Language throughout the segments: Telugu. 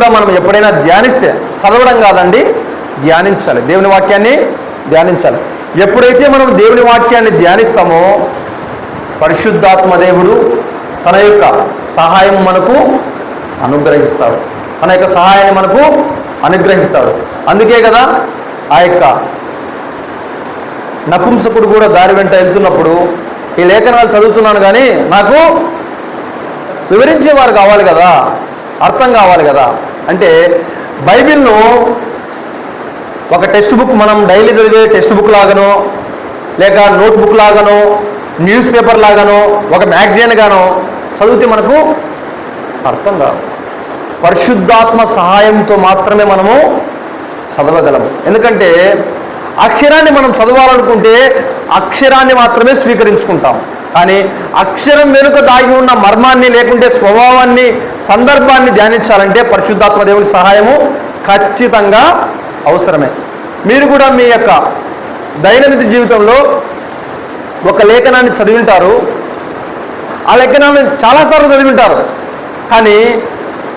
కూడా మనం ఎప్పుడైనా ధ్యానిస్తే చదవడం కాదండి ధ్యానించాలి. దేవుని వాక్యాన్ని ధ్యానించాలి. ఎప్పుడైతే మనం దేవుని వాక్యాన్ని ధ్యానిస్తామో పరిశుద్ధాత్మ దేవుడు తన యొక్క సహాయం మనకు అనుగ్రహిస్తాడు. తన యొక్క సహాయాన్ని మనకు అనుగ్రహిస్తాడు. అందుకే కదా ఆ యొక్క నపుంసకుడు కూడా దారి వెంట వెళ్తున్నప్పుడు ఈ లేఖనాలు చదువుతున్నాను కానీ నాకు వివరించేవారు కావాలి కదా అర్థం కావాలి కదా. అంటే బైబిల్ను ఒక టెక్స్ట్ బుక్ మనం డైలీ చదివే టెక్స్ట్ బుక్ లాగానో లేక నోట్ బుక్ లాగానో న్యూస్ పేపర్ లాగానో ఒక మ్యాగజైన్ గానో చదివితే మనకు అర్థం కాదు. పరిశుద్ధాత్మ సహాయంతో మాత్రమే మనము చదవగలము. ఎందుకంటే అక్షరాన్ని మనం చదవాలనుకుంటే అక్షరాన్ని మాత్రమే స్వీకరించుకుంటాం. కానీ అక్షరం వెనుక దాగి ఉన్న మర్మాన్ని లేకుంటే స్వభావాన్ని సందర్భాన్ని ధ్యానించాలంటే పరిశుద్ధాత్మ దేవుని సహాయము ఖచ్చితంగా అవసరమే. మీరు కూడా మీ యొక్క దైనందిన జీవితంలో ఒక లేఖనాన్ని చదివింటారు. ఆ లేఖనాన్ని చాలాసార్లు చదివింటారు. కానీ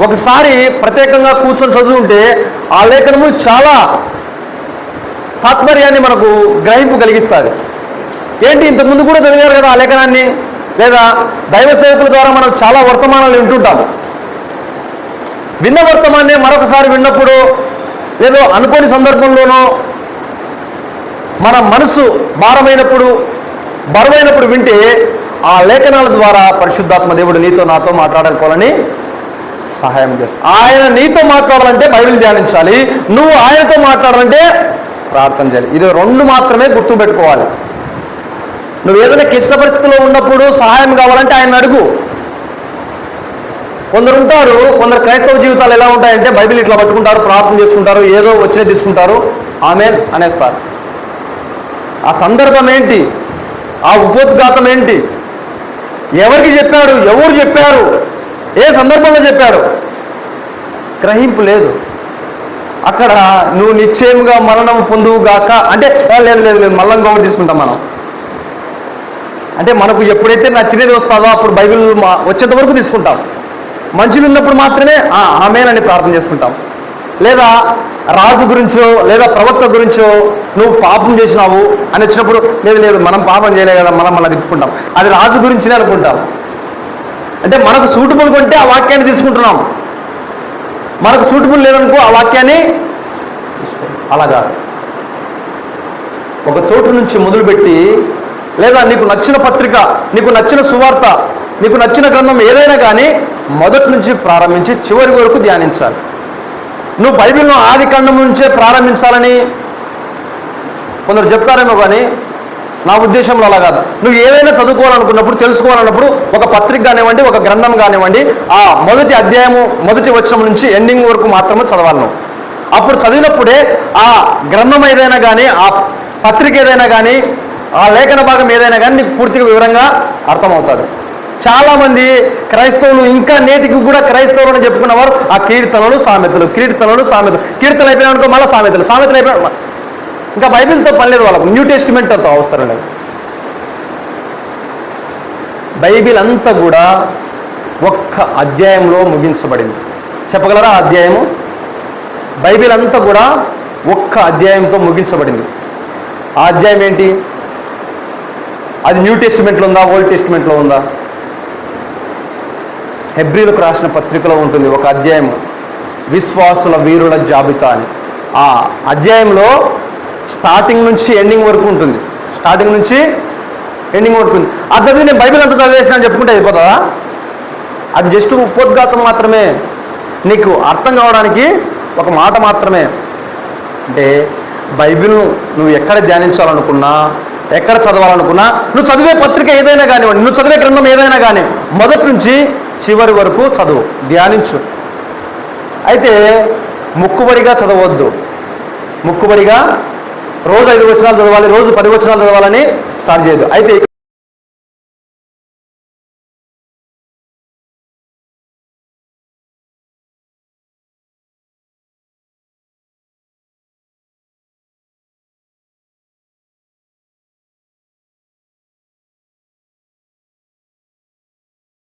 ఒకసారి ప్రత్యేకంగా కూర్చొని చదువుంటే ఆ లేఖనము చాలా తాత్పర్యాన్ని మనకు గ్రహింపు కలిగిస్తుంది. ఏంటి ఇంతకుముందు కూడా చదివారు కదా ఆ లేఖనాన్ని? లేదా దైవ సేవకుల ద్వారా మనం చాలా వర్తమానాలు వింటుంటాము. విన్న వర్తమాన్నే మరొకసారి విన్నప్పుడు ఏదో అనుకోని సందర్భంలోనో మన మనసు భారమైనప్పుడు బరువైనప్పుడు వింటే ఆ లేఖనాల ద్వారా పరిశుద్ధాత్మ దేవుడు నీతో నాతో మాట్లాడుకోవాలని సహాయం చేస్తాడు ఆయన నీతో మాట్లాడాలంటే బైబిల్ ధ్యానించాలి. నువ్వు ఆయనతో మాట్లాడాలంటే ప్రార్థన చేయాలి. ఇది రెండు మాత్రమే గుర్తుపెట్టుకోవాలి. నువ్వు ఏదైనా క్లిష్ట పరిస్థితిలో ఉన్నప్పుడు సహాయం కావాలంటే ఆయన అడుగు. కొందరు ఉంటారు కొందరు క్రైస్తవ జీవితాలు ఎలా ఉంటాయంటే బైబిల్ ఇట్లా పట్టుకుంటారు ప్రార్థన చేసుకుంటారు ఏదో వచ్చినా తీసుకుంటారు ఆమె అనేస్తారు. ఆ సందర్భం ఏంటి? ఆ ఉపోద్ఘాతం ఏంటి? ఎవరికి చెప్పాడు? ఎవరు చెప్పారు? ఏ సందర్భంలో చెప్పాడు గ్రహింపు లేదు. అక్కడ నువ్వు నిశ్చయంగా మరణం పొందువుగాక అంటే లేదు లేదు లేదు మళ్ళీ ఇంకొకటి తీసుకుంటాం మనం. అంటే మనకు ఎప్పుడైతే నచ్చినది వస్తుందో అప్పుడు బైబిల్ వచ్చేంత వరకు తీసుకుంటాం. మంచిది ఉన్నప్పుడు మాత్రమే "ఆ, ప్రార్థన చేసుకుంటాం. లేదా రాజు గురించో లేదా ప్రవక్త గురించో నువ్వు పాపం చేసినావు అని వచ్చినప్పుడు లేదు లేదు మనం పాపం చేయలే కదా మనం మళ్ళీ తిప్పుకుంటాం. అది రాజు గురించినే అనుకుంటాం. అంటే మనకు సూటబుల్ కొంటే ఆ వాక్యాన్ని తీసుకుంటున్నాం. మనకు సూటబుల్ లేదనుకో ఆ వాక్యాన్ని అలాగా ఒక చోటు నుంచి మొదలుపెట్టి లేదా నీకు నచ్చిన పత్రిక నీకు నచ్చిన సువార్త నీకు నచ్చిన గ్రంథం ఏదైనా కానీ మొదటి నుంచి ప్రారంభించి చివరి వరకు ధ్యానించాలి. నువ్వు బైబిల్ను ఆది ఖండం నుంచే ప్రారంభించాలని కొందరు చెప్తారేమో కానీ నా ఉద్దేశంలో అలా కాదు. నువ్వు ఏదైనా చదువుకోవాలనుకున్నప్పుడు తెలుసుకోవాలన్నప్పుడు ఒక పత్రిక కానివ్వండి ఒక గ్రంథం కానివ్వండి ఆ మొదటి అధ్యాయము మొదటి వచనం నుంచి ఎండింగ్ వరకు మాత్రమే చదవాలి నువ్వు. అప్పుడు చదివినప్పుడే ఆ గ్రంథం ఏదైనా కానీ ఆ పత్రిక ఏదైనా కానీ ఆ లేఖన భాగం ఏదైనా కానీ నీకు పూర్తిగా వివరంగా అర్థమవుతుంది. చాలామంది క్రైస్తవులు ఇంకా నేటికి కూడా క్రైస్తవులు అని చెప్పుకున్నవారు ఆ కీర్తనలు సామెతలు కీర్తనలు సామెతలు. కీర్తనలు అయిపోయినా అనుకో మళ్ళీ సామెతలు సామెతలు అయిపోయినా ఇంకా బైబిల్తో పని లేదు వాళ్ళకు న్యూ టెస్టిమెంట్తో అవసరం లేదు. బైబిల్ అంతా కూడా ఒక్క అధ్యాయంలో ముగించబడింది. చెప్పగలరా ఆ అధ్యాయము? బైబిల్ అంతా కూడా ఒక్క అధ్యాయంతో ముగించబడింది. ఆ అధ్యాయం ఏంటి? అది న్యూ టెస్ట్మెంట్లో ఉందా ఓల్డ్ టెస్ట్మెంట్లో ఉందా? హెబ్రిలకు రాసిన పత్రికలో ఉంటుంది ఒక అధ్యాయం విశ్వాసుల వీరుల జాబితా అని. ఆ అధ్యాయంలో స్టార్టింగ్ నుంచి ఎండింగ్ వరకు ఉంటుంది. స్టార్టింగ్ నుంచి ఎండింగ్ వరకు ఉంది అది చదివి నేను బైబిల్ అంతా చదివేసిన అని చెప్పుకుంటే అయిపోతుందా? అది జస్ట్ ఉపోద్ఘాతం మాత్రమే. నీకు అర్థం కావడానికి ఒక మాట మాత్రమే. అంటే బైబిల్ను నువ్వు ఎక్కడ ధ్యానించాలనుకున్నా ఎక్కడ చదవాలనుకున్నా? నువ్వు చదివే పత్రిక ఏదైనా కానివ్వండి నువ్వు చదివే గ్రంథం ఏదైనా కానీ మొదటి నుంచి చివరి వరకు చదువు ధ్యానించు. అయితే ముక్కుబడిగా చదవద్దు. ముక్కుబడిగా రోజు ఐదు వచనాలు చదవాలి రోజు పది వచనాలు చదవాలని స్టార్ట్ చేయద్దు. అయితే